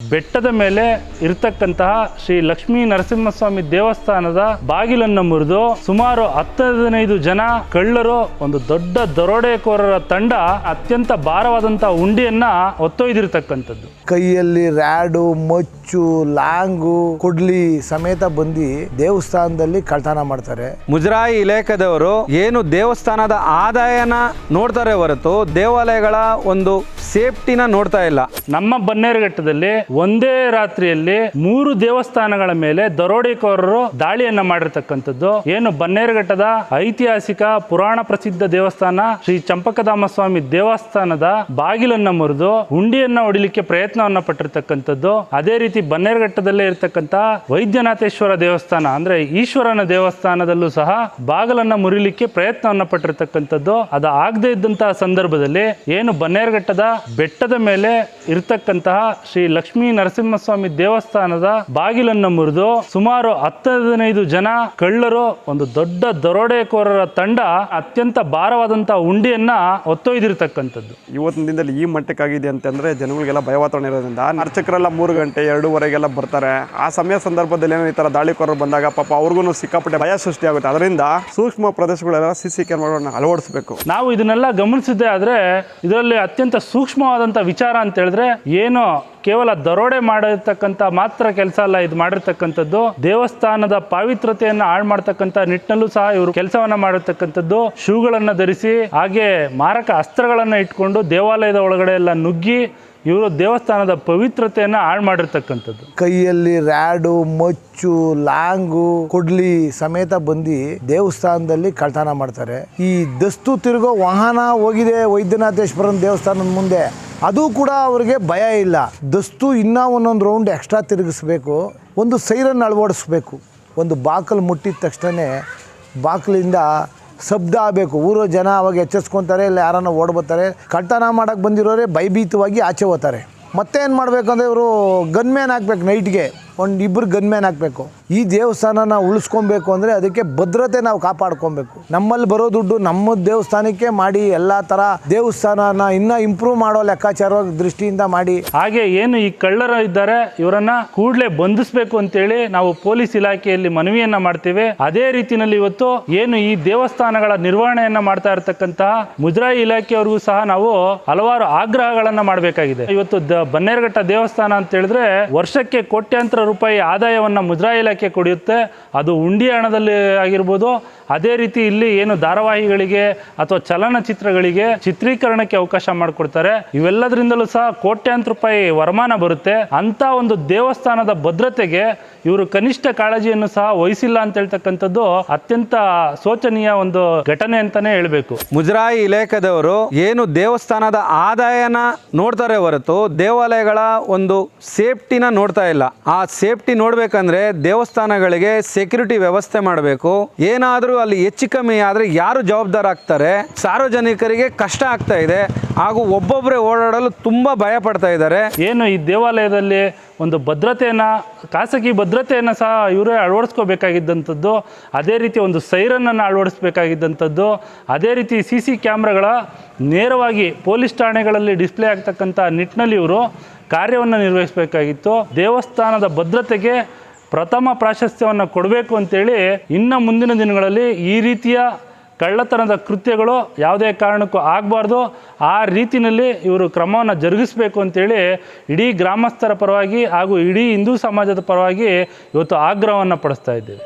ಬೆಟ್ಟದ ಮೇಲೆ ಇರತಕ್ಕಂತಹ ಶ್ರೀ ಲಕ್ಷ್ಮೀ ನರಸಿಂಹಸ್ವಾಮಿ ದೇವಸ್ಥಾನದ ಬಾಗಿಲನ್ನು ಮುರಿದು ಸುಮಾರು ಹತ್ತು ಹದಿನೈದು ಜನ ಕಳ್ಳರು ಒಂದು ದೊಡ್ಡ ದರೋಡೆಕೋರರ ತಂಡ ಅತ್ಯಂತ ಭಾರವಾದಂತಹ ಉಂಡಿಯನ್ನ ಹೊತ್ತೊಯ್ದಿರ್ತಕ್ಕಂಥದ್ದು. ಕೈಯಲ್ಲಿ ರ್ಯಾಡು ಮಚ್ಚು ಲಾಂಗು ಕುಡ್ಲಿ ಸಮೇತ ಬಂದು ದೇವಸ್ಥಾನದಲ್ಲಿ ಕಳ್ತನ ಮಾಡ್ತಾರೆ. ಮುಜರಾಯಿ ಇಲಾಖೆದವರು ಏನು ದೇವಸ್ಥಾನದ ಆದಾಯನ ನೋಡ್ತಾರೆ ಹೊರತು ದೇವಾಲಯಗಳ ಒಂದು ಸೇಫ್ಟಿನ ನೋಡ್ತಾ ಇಲ್ಲ. ನಮ್ಮ ಬನ್ನೇರುಘಟ್ಟದಲ್ಲಿ ಒಂದೇ ರಾತ್ರಿಯಲ್ಲಿ ಮೂರು ದೇವಸ್ಥಾನಗಳ ಮೇಲೆ ದರೋಡೆಕೋರರು ದಾಳಿಯನ್ನ ಮಾಡಿರ್ತಕ್ಕಂಥದ್ದು. ಏನು ಬನ್ನೇರುಘಟ್ಟದ ಐತಿಹಾಸಿಕ ಪುರಾಣ ಪ್ರಸಿದ್ಧ ದೇವಸ್ಥಾನ ಶ್ರೀ ಚಂಪಕಧಾಮ ಸ್ವಾಮಿ ದೇವಸ್ಥಾನದ ಬಾಗಿಲನ್ನ ಮುರಿದು ಹುಂಡಿಯನ್ನ ಹೊಡಿಲಿಕ್ಕೆ ಪ್ರಯತ್ನವನ್ನ ಪಟ್ಟಿರ್ತಕ್ಕಂಥದ್ದು. ಅದೇ ರೀತಿ ಬನ್ನೇರುಘಟ್ಟದಲ್ಲೇ ಇರತಕ್ಕಂತ ವೈದ್ಯನಾಥೇಶ್ವರ ದೇವಸ್ಥಾನ ಅಂದ್ರೆ ಈಶ್ವರನ ದೇವಸ್ಥಾನದಲ್ಲೂ ಸಹ ಬಾಗಿಲನ್ನ ಮುರಿಲಿಕ್ಕೆ ಪ್ರಯತ್ನವನ್ನ ಪಟ್ಟಿರ್ತಕ್ಕಂಥದ್ದು. ಅದು ಆಗದೇ ಇದ್ದಂತಹ ಸಂದರ್ಭದಲ್ಲಿ ಏನು ಬನ್ನೇರುಘಟ್ಟದ ಬೆಟ್ಟದ ಮೇಲೆ ಇರತಕ್ಕಂತಹ ಶ್ರೀ ಲಕ್ಷ್ಮೀ ನರಸಿಂಹಸ್ವಾಮಿ ದೇವಸ್ಥಾನದ ಬಾಗಿಲನ್ನು ಮುರಿದು ಸುಮಾರು ಹತ್ತು ಹದಿನೈದು ಜನ ಕಳ್ಳರು ಒಂದು ದೊಡ್ಡ ದರೋಡೆಕೋರರ ತಂಡ ಅತ್ಯಂತ ಭಾರವಾದಂತಹ ಉಂಡಿಯನ್ನ ಹೊತ್ತೊಯ್ದಿರ್ತಕ್ಕಂಥದ್ದು. ಇವತ್ತಿನ ದಿನದಲ್ಲಿ ಈ ಮಟ್ಟಕ್ಕಾಗಿದೆ ಅಂತಂದ್ರೆ ಜನಗಳಿಗೆಲ್ಲ ಭಯ ವಾತಾವರಣ ಇರೋದ್ರಿಂದ ಅರ್ಚಕರೆಲ್ಲ ಮೂರು ಗಂಟೆ ಎರಡೂವರೆಗೆಲ್ಲ ಬರ್ತಾರೆ. ಆ ಸಮಯ ಸಂದರ್ಭದಲ್ಲಿ ಏನೋ ಈ ತರ ದಾಳಿಕೋರರು ಬಂದಾಗ ಪಾಪ ಅವ್ರಿಗೂ ಸಿಕ್ಕಾಪಟ್ಟೆ ಭಯ ಸೃಷ್ಟಿ ಆಗುತ್ತೆ. ಅದರಿಂದ ಸೂಕ್ಷ್ಮ ಪ್ರದೇಶಗಳೆಲ್ಲ ಸಿ ಸಿ ಕ್ಯಾಮ್ರಾಗಳನ್ನ ಅಳವಡಿಸಬೇಕು. ನಾವು ಇದನ್ನೆಲ್ಲ ಗಮನಿಸಿದ್ದೆ ಆದ್ರೆ ಇದರಲ್ಲಿ ಅತ್ಯಂತ ಸೂಕ್ಷ್ಮವಾದಂಥ ವಿಚಾರ ಅಂತ ಹೇಳಿದ್ರೆ ಏನು ಕೇವಲ ದರೋಡೆ ಮಾಡಿರ್ತಕ್ಕಂಥ ಮಾತ್ರ ಕೆಲಸ ಅಲ್ಲ, ಇದು ಮಾಡಿರ್ತಕ್ಕಂಥದ್ದು ದೇವಸ್ಥಾನದ ಪಾವಿತ್ರತೆಯನ್ನು ಹಾಳು ಮಾಡ್ತಕ್ಕಂಥ ನಿಟ್ಟಿನಲ್ಲೂ ಸಹ ಇವರು ಕೆಲಸವನ್ನ ಮಾಡಿರ್ತಕ್ಕಂಥದ್ದು ಶೂಗಳನ್ನು ಧರಿಸಿ ಹಾಗೆ ಮಾರಕ ಅಸ್ತ್ರಗಳನ್ನು ಇಟ್ಕೊಂಡು ದೇವಾಲಯದ ಒಳಗಡೆ ಎಲ್ಲ ನುಗ್ಗಿ ಇವರು ದೇವಸ್ಥಾನದ ಪವಿತ್ರತೆಯನ್ನು ಹಾಳು ಮಾಡಿರ್ತಕ್ಕಂಥದ್ದು. ಕೈಯಲ್ಲಿ ರ್ಯಾಡು ಮಚ್ಚು, ಲಾಂಗು, ಕೊಡ್ಲಿ ಸಮೇತ ಬಂದು ದೇವಸ್ಥಾನದಲ್ಲಿ ಕಳ್ತನ ಮಾಡ್ತಾರೆ. ಈ ದಸ್ತು ತಿರುಗೋ ವಾಹನ ಹೋಗಿದೆ ವೈದ್ಯನಾಥೇಶ್ವರನ ದೇವಸ್ಥಾನದ ಮುಂದೆ. ಅದು ಕೂಡ ಅವರಿಗೆ ಭಯ ಇಲ್ಲ. ದಸ್ತು ಇನ್ನೂ ಒಂದೊಂದು ರೌಂಡ್ ಎಕ್ಸ್ಟ್ರಾ ತಿರುಗಿಸ್ಬೇಕು. ಒಂದು ಸೈರನ್ ಅಳವಡಿಸ್ಬೇಕು. ಒಂದು ಬಾಕಲು ಮುಟ್ಟಿದ ತಕ್ಷಣ ಬಾಗಿಲಿಂದ ಶಬ್ದ ಆಗಬೇಕು. ಊರು ಜನ ಅವಾಗ ಎಚ್ಚರಿಸ್ಕೊತಾರೆ, ಇಲ್ಲ ಯಾರನ್ನ ಓಡ್ಬೋತಾರೆ ಕಳ್ತನ ಮಾಡೋಕ್ಕೆ ಬಂದಿರೋರೇ, ಭಯಭೀತವಾಗಿ ಆಚೆ ಹೋಗ್ತಾರೆ. ಮತ್ತೆ ಏನು ಮಾಡಬೇಕು ಅಂದರೆ ಇವರು ಗನ್ಮ್ಯಾನ್ ಹಾಕ್ಬೇಕು ನೈಟ್ಗೆ ಒಂದು ಇಬ್ಬರು ಗನ್ಮ್ಯಾನ್ ಹಾಕಬೇಕು. ಈ ದೇವಸ್ಥಾನನ ಉಳಿಸ್ಕೊಬೇಕು ಅಂದರೆ ಅದಕ್ಕೆ ಭದ್ರತೆ ನಾವು ಕಾಪಾಡ್ಕೊಬೇಕು. ನಮ್ಮಲ್ಲಿ ಬರೋ ದುಡ್ಡು ನಮ್ಮ ದೇವಸ್ಥಾನಕ್ಕೆ ಮಾಡಿ ಎಲ್ಲ ಥರ ದೇವಸ್ಥಾನನ ಇನ್ನೂ ಇಂಪ್ರೂವ್ ಮಾಡೋ ಲೆಕ್ಕಾಚಾರ ದೃಷ್ಟಿಯಿಂದ ಮಾಡಿ. ಹಾಗೆ ಏನು ಈ ಕಳ್ಳರ ಇದ್ದಾರೆ, ಇವರನ್ನ ಕೂಡಲೇ ಬಂಧಿಸಬೇಕು ಅಂತೇಳಿ ನಾವು ಪೊಲೀಸ್ ಇಲಾಖೆಯಲ್ಲಿ ಮನವಿಯನ್ನ ಮಾಡ್ತೇವೆ. ಅದೇ ರೀತಿಯಲ್ಲಿ ಇವತ್ತು ಏನು ಈ ದೇವಸ್ಥಾನಗಳ ನಿರ್ವಹಣೆಯನ್ನ ಮಾಡ್ತಾ ಇರತಕ್ಕಂತಹ ಮುಜರಾಯಿ ಇಲಾಖೆಯವರಿಗೂ ಸಹ ನಾವು ಹಲವಾರು ಆಗ್ರಹಗಳನ್ನ ಮಾಡಬೇಕಾಗಿದೆ. ಇವತ್ತು ಬನ್ನೇರುಘಟ್ಟ ದೇವಸ್ಥಾನ ಅಂತ ಹೇಳಿದ್ರೆ ವರ್ಷಕ್ಕೆ ಕೋಟ್ಯಾಂತರ ರೂಪಾಯಿ ಆದಾಯವನ್ನು ಮುಜರಾಯಿ ಇಲಾಖೆ ಕೊಡುತ್ತೆ. ಅದು ಉಂಡಿ ಹಣದಲ್ಲಿ ಆಗಿರ್ಬೋದು ಅದೇ ರೀತಿ ಇಲ್ಲಿ ಏನು ಧಾರಾವಾಹಿಗಳಿಗೆ ಅಥವಾ ಚಲನಚಿತ್ರಗಳಿಗೆ ಚಿತ್ರೀಕರಣಕ್ಕೆ ಅವಕಾಶ ಮಾಡಿಕೊಡ್ತಾರೆ. ಇವೆಲ್ಲದರಿಂದಲೂ ಸಹ ಕೋಟ್ಯಾಂತರ ರೂಪಾಯಿ ವರಮಾನ ಬರುತ್ತೆ. ಅಂತ ಒಂದು ದೇವಸ್ಥಾನದ ಭದ್ರತೆಗೆ ಇವರು ಕನಿಷ್ಠ ಕಾಳಜಿಯನ್ನು ಸಹ ವಹಿಸಿಲ್ಲ ಅಂತ ಹೇಳ್ತಕ್ಕಂಥದ್ದು ಅತ್ಯಂತ ಶೋಚನೀಯ ಒಂದು ಘಟನೆ ಅಂತಾನೆ ಹೇಳ್ಬೇಕು. ಮುಜರಾಯಿ ಇಲಾಖೆದವರು ಏನು ದೇವಸ್ಥಾನದ ಆದಾಯನ ನೋಡ್ತಾರೆ ಹೊರತು ದೇವಾಲಯಗಳ ಒಂದು ಸೇಫ್ಟಿನ ನೋಡ್ತಾ ಇಲ್ಲ. ಆ ಸೇಫ್ಟಿ ನೋಡ್ಬೇಕಂದ್ರೆ ದೇವಸ್ಥಾನಗಳಿಗೆ ಸೆಕ್ಯೂರಿಟಿ ವ್ಯವಸ್ಥೆ ಮಾಡಬೇಕು. ಏನಾದರೂ ಅಲ್ಲಿ ಹೆಚ್ಚು ಕಮ್ಮಿ ಆದರೆ ಯಾರು ಜವಾಬ್ದಾರ ಆಗ್ತಾರೆ? ಸಾರ್ವಜನಿಕರಿಗೆ ಕಷ್ಟ ಆಗ್ತಾ ಇದೆ. ಹಾಗೂ ಒಬ್ಬೊಬ್ಬರೇ ಓಡಾಡಲು ತುಂಬ ಭಯ ಪಡ್ತಾ ಇದ್ದಾರೆ. ಏನು ಈ ದೇವಾಲಯದಲ್ಲಿ ಒಂದು ಭದ್ರತೆಯನ್ನು, ಖಾಸಗಿ ಭದ್ರತೆಯನ್ನು ಸಹ ಇವರೇ ಅಳವಡಿಸ್ಕೋಬೇಕಾಗಿದ್ದಂಥದ್ದು, ಅದೇ ರೀತಿ ಒಂದು ಸೈರನ್ನನ್ನು ಅಳವಡಿಸ್ಬೇಕಾಗಿದ್ದಂಥದ್ದು, ಅದೇ ರೀತಿ ಸಿ ಸಿ ಕ್ಯಾಮ್ರಾಗಳ ನೇರವಾಗಿ ಪೊಲೀಸ್ ಠಾಣೆಗಳಲ್ಲಿ ಡಿಸ್ಪ್ಲೇ ಆಗ್ತಕ್ಕಂಥ ನಿಟ್ಟಿನಲ್ಲಿ ಇವರು ಕಾರ್ಯವನ್ನು ನಿರ್ವಹಿಸಬೇಕಾಗಿತ್ತು. ದೇವಸ್ಥಾನದ ಭದ್ರತೆಗೆ ಪ್ರಥಮ ಪ್ರಾಶಸ್ತ್ಯವನ್ನು ಕೊಡಬೇಕು ಅಂತೇಳಿ ಇನ್ನು ಮುಂದಿನ ದಿನಗಳಲ್ಲಿ ಈ ರೀತಿಯ ಕಳ್ಳತನದ ಕೃತ್ಯಗಳು ಯಾವುದೇ ಕಾರಣಕ್ಕೂ ಆಗಬಾರ್ದು. ಆ ರೀತಿಯಲ್ಲಿ ಇವರು ಕ್ರಮವನ್ನು ಜರುಗಿಸಬೇಕು ಅಂತೇಳಿ ಇಡೀ ಗ್ರಾಮಸ್ಥರ ಪರವಾಗಿ ಹಾಗೂ ಇಡೀ ಹಿಂದೂ ಸಮಾಜದ ಪರವಾಗಿ ಇವತ್ತು ಆಗ್ರಹವನ್ನು ಪಡಿಸ್ತಾ ಇದ್ದೇವೆ.